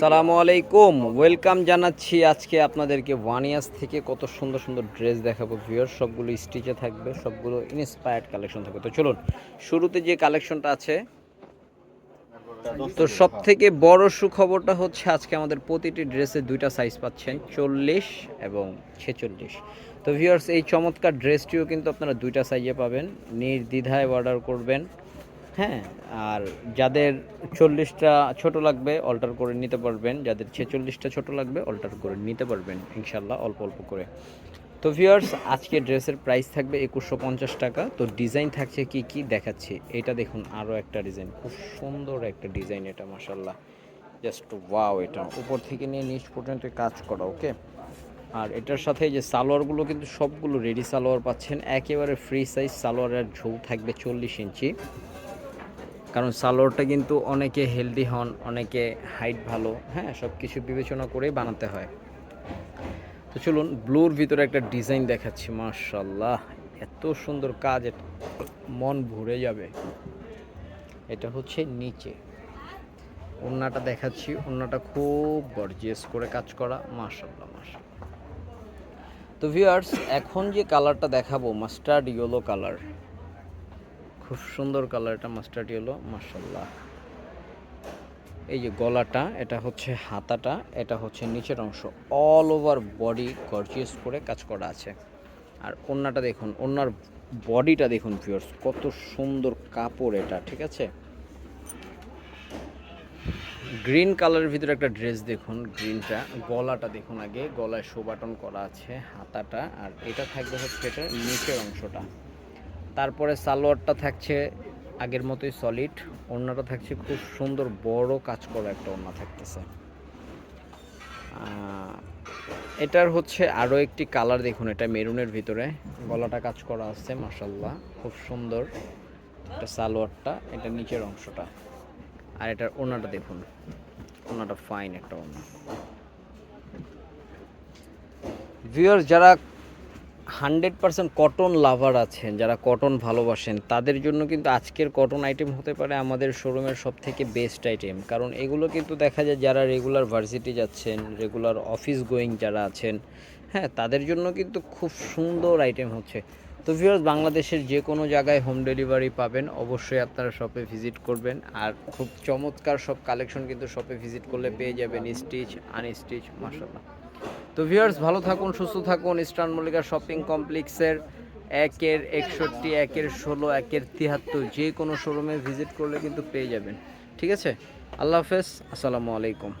সালামু আলাইকুম। ওয়েলকাম জানাচ্ছি আজকে আপনাদেরকে ওয়ানিয়াস থেকে। কত সুন্দর সুন্দর ড্রেস দেখাবো ভিউয়ার সবগুলো স্টিচে থাকবে, সবগুলো ইনস্পায়ার্ড কালেকশন থাকবে। তো চলুন, শুরুতে যে কালেকশনটা আছে, তো সব থেকে বড় সুখবরটা হচ্ছে আজকে আমাদের প্রতিটি ড্রেসে দুইটা সাইজ পাচ্ছেন, চল্লিশ এবং ছেচল্লিশ। তো ভিউয়ার্স, এই চমৎকার ড্রেসটিও কিন্তু আপনারা দুইটা সাইজে পাবেন। নির্দ্বিধায় অর্ডার করবেন। হ্যাঁ আর যাদের চল্লিশটা ছোট লাগবে অল্টার করে নিতে পারবেন। যাদের ছেচল্লিশটা ছোট লাগবে অল্টার করে নিতে পারবেন ইনশাল্লাহ অল্প অল্প করে। তো ভিউয়ার্স আজকে ড্রেসের প্রাইস থাকবে একুশশো পঞ্চাশ টাকা। তো ডিজাইন থাকছে কি কি দেখাচ্ছি? এটা দেখুন, আরও একটা ডিজাইন খুব সুন্দর একটা ডিজাইন এটা মাসাল্লাহ জাস্ট ওয়াও এটা। উপর থেকে নিয়ে নিচ পর্যন্ত কাজ করা ওকে আর এটার সাথে যে সালোয়ারগুলো কিন্তু সবগুলো রেডি সালোয়ার পাচ্ছেন। একেবারে ফ্রি সাইজ সালোয়ারের ঝোল থাকবে চল্লিশ ইঞ্চি। কারণ সালোয়ারটা কিন্তু অনেকে হেলদি হন, অনেকে হাইট ভালো হ্যাঁ সব কিছু বিবেচনা করেই বানাতে হয়। তো চলুন ব্লুর ভিতরে একটা ডিজাইন দেখাচ্ছি মার্শাল্লাহ এত সুন্দর কাজ মন ভরে যাবে। এটা হচ্ছে নিচে। ওন্নাটা দেখাচ্ছি ওন্নাটা খুব গর্জিয়াস করে কাজ করা মার্শাল্লাহ মার্শাল্লাহ তো ভিউয়ার্স এখন যে কালারটা দেখাবো মাস্টার্ড ইয়েলো কালার খুব সুন্দর কালার এটা মাস্টার্ড ইয়েলো মার্শাল্লাহ এই যে গলাটা, এটা হচ্ছে হাতাটা, এটা হচ্ছে নিচের অংশ। অল ওভার বডি গর্জিয়াস করে কাজ করা আছে। আর ওন্নাটা দেখুন, ওন্নার বডিটা দেখুন ভিউয়ার্স কত সুন্দর কাপড় এটা, ঠিক আছে? গ্রিন কালারের ভিতরে একটা ড্রেস দেখুন গ্রিনটা গলাটা দেখুন আগে, গলায় শো বাটন করা আছে, হাতাটা। আর এটা থাকবে হচ্ছে এটা নিচের অংশটা। তারপরে সালোয়ারটা থাকছে আগের মতোই সলিড ওড়নাটা থাকছে খুব সুন্দর বড় কাজ করা একটা ওড়না থাকতেছে। এটার হচ্ছে আরও একটি কালার দেখুন, এটা মেরুনের ভিতরে। গলাটা কাজ করা আছে মাসাল্লাহ খুব সুন্দর। এটা সালোয়ারটা, এটা নিচের অংশটা। আর এটার ওড়নাটা দেখুন, ওড়নাটা ফাইন একটা ওড়না। ভিউয়ার যারা হান্ড্রেড পার্সেন্ট কটন লাভার আছেন, যারা কটন ভালোবাসেন, তাদের জন্য কিন্তু আজকের কটন আইটেম হতে পারে আমাদের শোরুমের সব থেকে বেস্ট আইটেম কারণ এগুলো কিন্তু দেখা যায় যারা রেগুলার ভার্সিটি যাচ্ছেন রেগুলার অফিস গোয়িং যারা আছেন হ্যাঁ তাদের জন্য কিন্তু খুব সুন্দর আইটেম হচ্ছে। তো ভিউয়ার্স বাংলাদেশের যে কোনো জায়গায় হোম ডেলিভারি পাবেন, অবশ্যই আপনারা শপে ভিজিট করবেন। আর খুব চমৎকার সব কালেকশন কিন্তু শপে ভিজিট করলে পেয়ে যাবেন স্টিচ আনস্টিচ মাসাল্লাহ তো ভিউয়ার্স ভালো থাকুন, সুস্থ থাকুন। ইস্টার্ন মল্লিকা শপিং কমপ্লেক্সের একের একষট্টি, একের ষোলো, একের তিয়াত্তর যে কোনো শোরুমে ভিজিট করলে কিন্তু পেয়ে যাবেন। ঠিক আছে? আল্লাহ হাফেজ, আসসালামু আলাইকুম।